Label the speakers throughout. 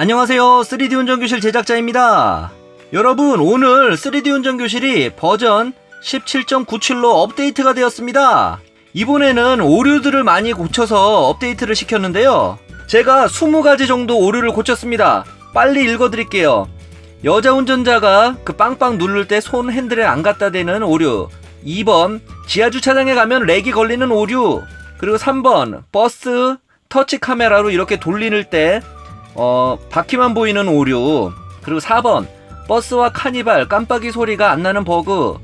Speaker 1: 안녕하세요. 3D 운전교실 제작자입니다. 여러분, 오늘 3D 운전교실이 버전 17.97로 업데이트가 되었습니다. 이번에는 오류들을 많이 고쳐서 업데이트를 시켰는데요. 제가 20가지 정도 오류를 고쳤습니다. 빨리 읽어드릴게요. 여자 운전자가 그 빵빵 누를 때 손 핸들에 안 갖다 대는 오류. 2번, 지하 주차장에 가면 렉이 걸리는 오류. 그리고 3번, 버스 터치 카메라로 이렇게 돌리는 때, 어, 바퀴만 보이는 오류. 그리고 4번, 버스와 카니발 깜빡이 소리가 안 나는 버그.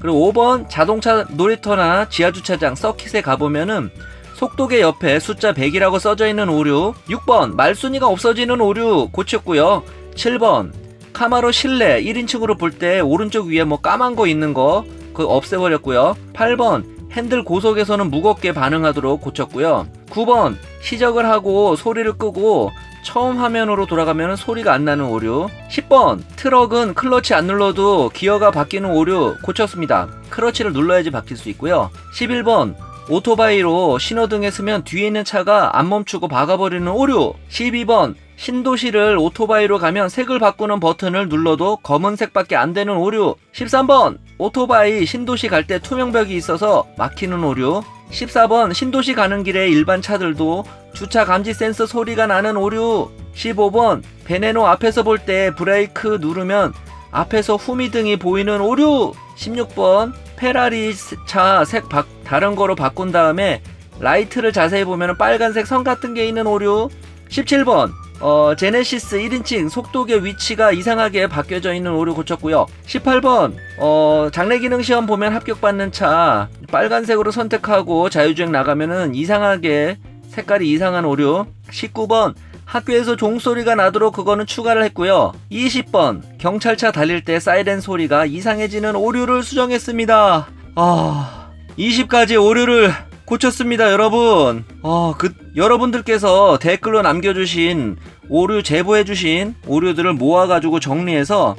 Speaker 1: 그리고 5번, 자동차 놀이터나 지하 주차장 서킷에 가보면은 속도계 옆에 숫자 100이라고 써져 있는 오류. 6번, 말순위가 없어지는 오류 고쳤고요. 7번, 카마로 실내 1인칭으로 볼 때 오른쪽 위에 뭐 까만 거 있는 거 그거 없애버렸고요. 8번 핸들 고속에서는 무겁게 반응하도록 고쳤고요. 9번 시적을 하고 소리를 끄고 처음 화면으로 돌아가면 소리가 안 나는 오류. 10번 트럭은 클러치 안 눌러도 기어가 바뀌는 오류 고쳤습니다. 클러치를 눌러야지 바뀔 수 있고요. 11번 오토바이로 신호등에 서면 뒤에 있는 차가 안 멈추고 박아버리는 오류. 12번 신도시를 오토바이로 가면 색을 바꾸는 버튼을 눌러도 검은색밖에 안 되는 오류. 13번 오토바이 신도시 갈 때 투명벽이 있어서 막히는 오류. 14번 신도시 가는 길에 일반 차들도 주차 감지 센서 소리가 나는 오류. 15번 베네노 앞에서 볼 때 브레이크 누르면 앞에서 후미등이 보이는 오류. 16번 페라리 차 색 다른 거로 바꾼 다음에 라이트를 자세히 보면 빨간색 선 같은 게 있는 오류. 17번 어, 제네시스 1인칭 속도계 위치가 이상하게 바뀌어져 있는 오류 고쳤고요. 18번, 어, 장래 기능 시험 보면 합격받는 차 빨간색으로 선택하고 자유주행 나가면은 이상하게 색깔이 이상한 오류. 19번, 학교에서 종소리가 나도록 그거는 추가를 했고요. 20번, 경찰차 달릴 때 사이렌 소리가 이상해지는 오류를 수정했습니다. 아, 20가지 오류를 고쳤습니다, 여러분. 어, 그, 여러분들께서 댓글로 남겨주신 오류 제보해주신 오류들을 모아가지고 정리해서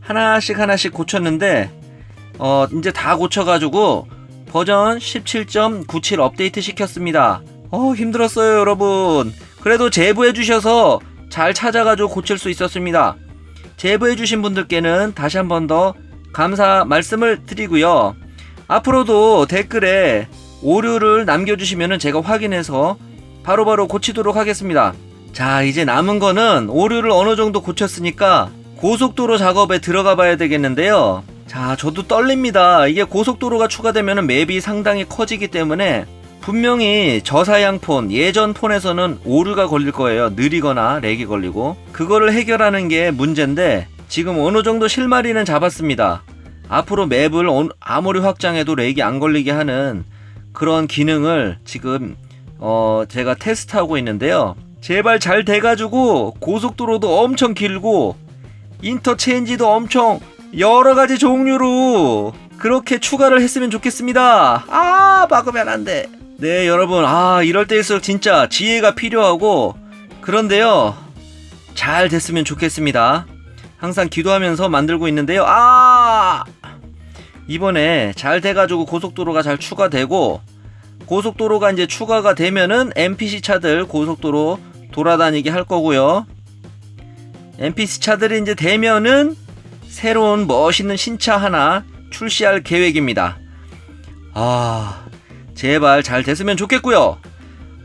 Speaker 1: 하나씩 하나씩 고쳤는데, 어, 이제 다 고쳐가지고 버전 17.97 업데이트 시켰습니다. 어, 힘들었어요, 여러분. 그래도 제보해주셔서 잘 찾아가지고 고칠 수 있었습니다. 제보해주신 분들께는 다시 한 번 더 감사 말씀을 드리고요. 앞으로도 댓글에 오류를 남겨주시면 제가 확인해서 바로바로 고치도록 하겠습니다. 자, 이제 남은 거는 오류를 어느 정도 고쳤으니까 고속도로 작업에 들어가 봐야 되겠는데요. 자, 저도 떨립니다. 이게 고속도로가 추가되면 맵이 상당히 커지기 때문에 분명히 저사양 폰, 예전 폰에서는 오류가 걸릴 거예요. 느리거나 렉이 걸리고. 그거를 해결하는 게 문제인데 지금 어느 정도 실마리는 잡았습니다. 앞으로 맵을 아무리 확장해도 렉이 안 걸리게 하는 그런 기능을 지금 어 제가 테스트하고 있는데요. 제발 잘 돼가지고 고속도로도 엄청 길고 인터체인지도 엄청 여러 가지 종류로 그렇게 추가를 했으면 좋겠습니다. 아 막으면 안 돼. 네 여러분 아 이럴 때일수록 진짜 지혜가 필요하고 그런데요 잘 됐으면 좋겠습니다. 항상 기도하면서 만들고 있는데요. 아 이번에 잘 돼가지고 고속도로가 잘 추가되고 고속도로가 이제 추가가 되면은 NPC 차들 고속도로 돌아다니게 할 거고요. NPC 차들이 이제 되면은 새로운 멋있는 신차 하나 출시할 계획입니다. 아, 제발 잘 됐으면 좋겠고요.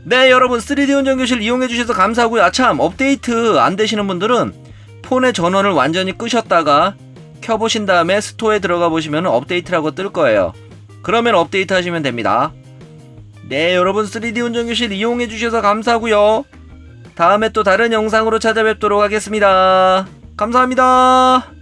Speaker 1: 네, 여러분 3D 운전교실 이용해 주셔서 감사하고요. 아참 업데이트 안 되시는 분들은 폰의 전원을 완전히 끄셨다가 켜보신 다음에 스토어에 들어가 보시면 업데이트라고 뜰 거예요. 그러면 업데이트 하시면 됩니다. 네, 여러분 3D 운전교실 이용해 주셔서 감사하고요. 다음에 또 다른 영상으로 찾아뵙도록 하겠습니다. 감사합니다.